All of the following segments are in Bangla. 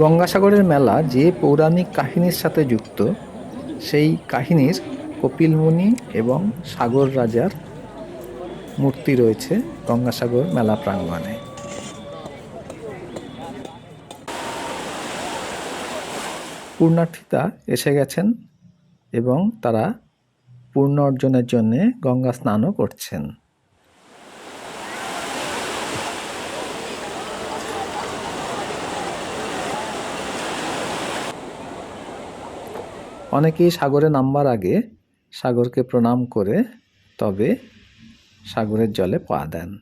গঙ্গাসাগরের মেলা যে পৌরাণিক কাহিনীর সাথে যুক্ত, সেই কাহিনীর কপিলমুনি এবং সাগর রাজার মূর্তি রয়েছে গঙ্গাসাগর মেলা প্রাঙ্গণে। পূর্ণার্থীতা এসে গেছেন এবং তারা পূর্ণ অর্জনের জন্যে গঙ্গা স্নানও করছেন। অনেকেই সাগরে নামবার আগে সাগরকে প্রণাম করে তবে সাগরের জলে পা দেন।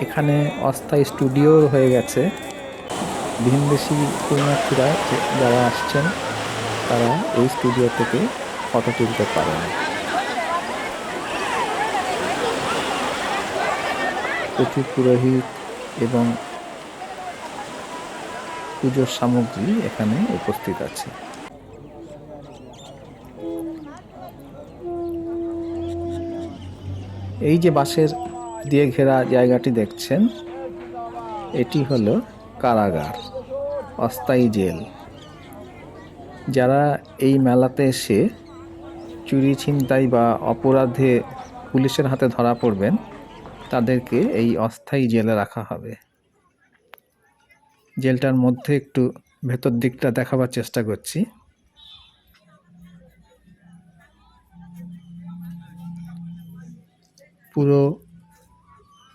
এখানে অস্থায়ী স্টুডিও হয়ে গেছে। ভিনদেশি পুণ্যার্থীরা যে- যারা আসছেন, তারা এই স্টুডিও থেকে ফটো তুলতে পারেন। প্রচুর পুরোহিত এবং পুজোর সামগ্রী এখানে উপস্থিত আছে। এই যে বাঁশের দিয়ে ঘেরা জায়গাটি দেখছেন, এটি হলো কারাগার, অস্থায়ী জেল। যারা এই মেলাতে এসে চুরি, ছিনতাই বা অপরাধে পুলিশের হাতে ধরা পড়বেন তাদেরকে এই অস্থায়ী জেলে রাখা হবে। জেলটার মধ্যে একটু ভেতর দিকটা দেখাবার চেষ্টা করছি। পুরো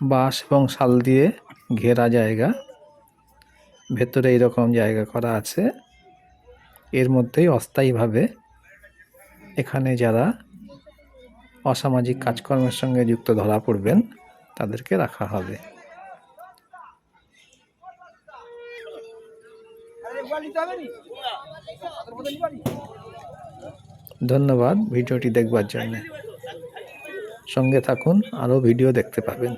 বাঁশ এবং শাল দিয়ে ঘেরা জায়গা। ভেতরে এইরকম জায়গা করা আছে। এর মধ্যেই অস্থায়ীভাবে এখানে যারা অসামাজিক কাজকর্মের সঙ্গে যুক্ত ধরা পড়বেন তাদেরকে রাখা হবে। ধন্যবাদ ভিডিওটি দেখবার জন্য। সঙ্গে থাকুন আরও ভিডিও দেখতে পাবেন।